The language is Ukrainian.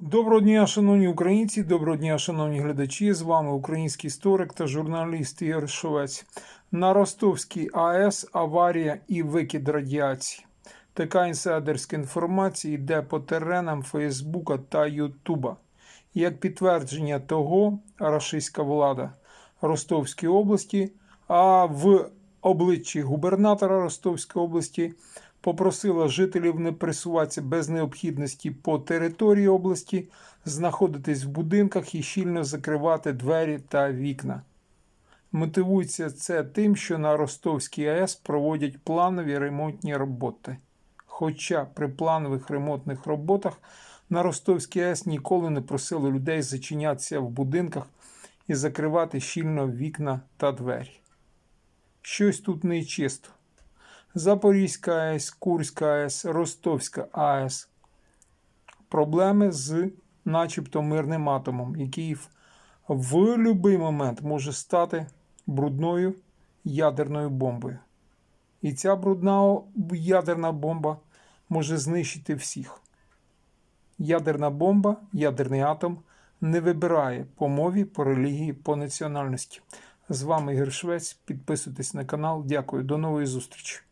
Доброго дня, шановні українці, доброго дня, шановні глядачі. З вами український історик та журналіст Ігор Шовець. На Ростовській АЕС аварія і викид радіації. Така інсайдерська інформація йде по теренам Фейсбука та Ютуба. Як підтвердження того, рашистська влада Ростовської області, а в обличчі губернатора Ростовської області попросила жителів не присуватися без необхідності по території області, знаходитись в будинках і щільно закривати двері та вікна. Мотивується це тим, що на Ростовській АЕС проводять планові ремонтні роботи. Хоча при планових ремонтних роботах на Ростовській АЕС ніколи не просили людей зачинятися в будинках і закривати щільно вікна та двері. Щось тут нечисто. Запорізька АЕС, Курська АЕС, Ростовська АЕС. Проблеми з начебто мирним атомом, який в, в будь-який момент може стати брудною ядерною бомбою. І ця брудна ядерна бомба може знищити всіх. Ядерна бомба, ядерний атом не вибирає по мові, по релігії, по національності. З вами Ігор Швець. Підписуйтесь на канал. Дякую. До нової зустрічі.